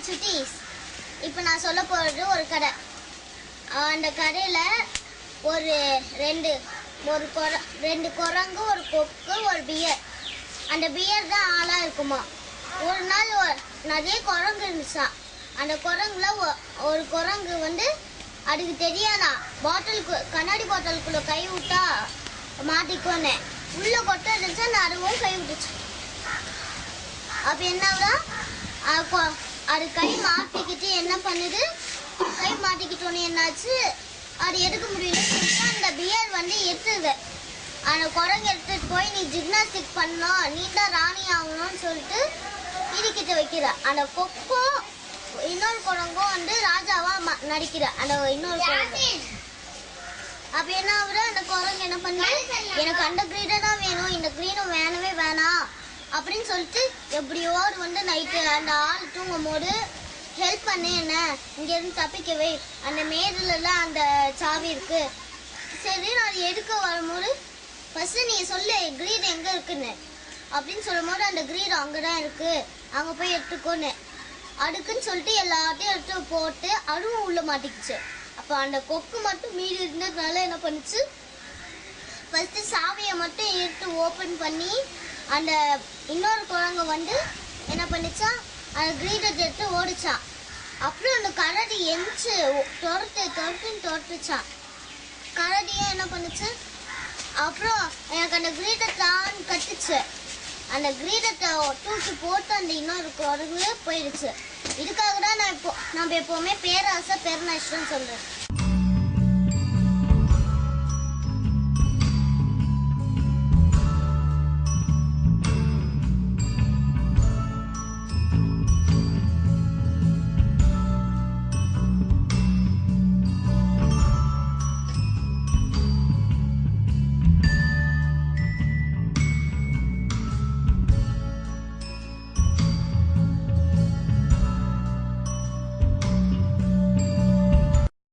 Hi சுட்டீஸ் இப்போ நான் சொல்ல போகிறது ஒரு கடை. அந்த கடையில் ஒரு ரெண்டு ஒரு குர ரெண்டு குரங்கு ஒரு கொக்கு ஒரு பியர் அந்த பியர் தான் ஆளாக இருக்குமா? ஒரு நாள் ஒரு- நிறைய குரங்கு இருந்துச்சாம் அந்த குரங்குல ஒ- ஒரு குரங்கு வந்து அதுக்கு தெரியாதா? பாட்டிலுக்கு கண்ணாடி பாட்டிலுக்குள்ள கை விட்டா மாட்டிக்கோன்னு உள்ள கொட்ட இருந்துச்சு அந்த அதுவும் கை விட்டுச்சு. அப்போ என்னதான் அது கொ- மாட்டிக்கிட்டு என்ன பண்ணுது? கை மாட்டிக்கிட்டோன்னே என்னாச்சு? அது எடுக்க முடியல. அந்த பியர் வந்து எடுத்துது அந்த குரங்கு எடுத்துட்டு போய் நீ ஜிம்னாஸ்டிக் பண்ணணும் நீ தான் ராணி ஆகணும்னு சொல்லிட்டு இதுக்கிட்ட வைக்கிற. அந்த கொக்கும் இன்னொரு குரங்கும் வந்து ராஜாவா நடிக்கிற. அந்த இன்னொரு குரங்கு. அப்ப என்ன ஆகுது? அந்த குரங்கு என்ன பண்ணுது? எனக்கு அந்த கிரீடை தான் வேணும். இந்த கிரீனும் வேணவே வேணாம். அப்படின்னு சொல்லிட்டு எப்படியோ ஒரு வந்து நைட்டு அந்த ஆள் தூங்கும் போது ஹெல்ப் பண்ணு என்ன? இங்க இருந்து தப்பிக்கவே அந்த மேதுலலாம் அந்த சாவி இருக்கு. சரி நான் எடுக்க வரும்போது ஃபர்ஸ்ட் நீ சொல்லு கிரீட் எங்க இருக்குன்னு? அப்படின்னு சொல்லும் போது அந்த கிரீட் அங்கதான் இருக்கு. அங்க போய் எடுத்துக்கோன்னு. அடுக்குன்னு சொல்லிட்டு எல்லாத்தையும் எடுத்து போட்டு அதுவும் உள்ள மாட்டிக்கிச்சு. அப்போ அந்த கொக்கு மட்டும் மீறி இருந்ததுனால என்ன பண்ணுச்சு? ஃபர்ஸ்ட் சாவியை மட்டும் எடுத்து ஓப்பன் பண்ணி அந்த இன்னொரு குரங்கு வந்து என்ன பண்ணிச்சா அந்த கிரீடத்தை எடுத்து ஓடிச்சான் அப்புறம் அந்த கரடி எந்திச்சு துரத்து துரத்துன்னு துரத்துச்சான் கரடியும் என்ன பண்ணுச்சு? அப்புறம் எனக்கு அந்த கிரீடத்தான் கட்டுச்சு அந்த கிரீடத்தை தூக்கி போட்டு அந்த இன்னொரு குரங்கு போயிடுச்சு. இதுக்காக தான் நான் இப்போ நம்ம எப்போவுமே பேராசை பெருநஷ்டம் சொல்கிறேன்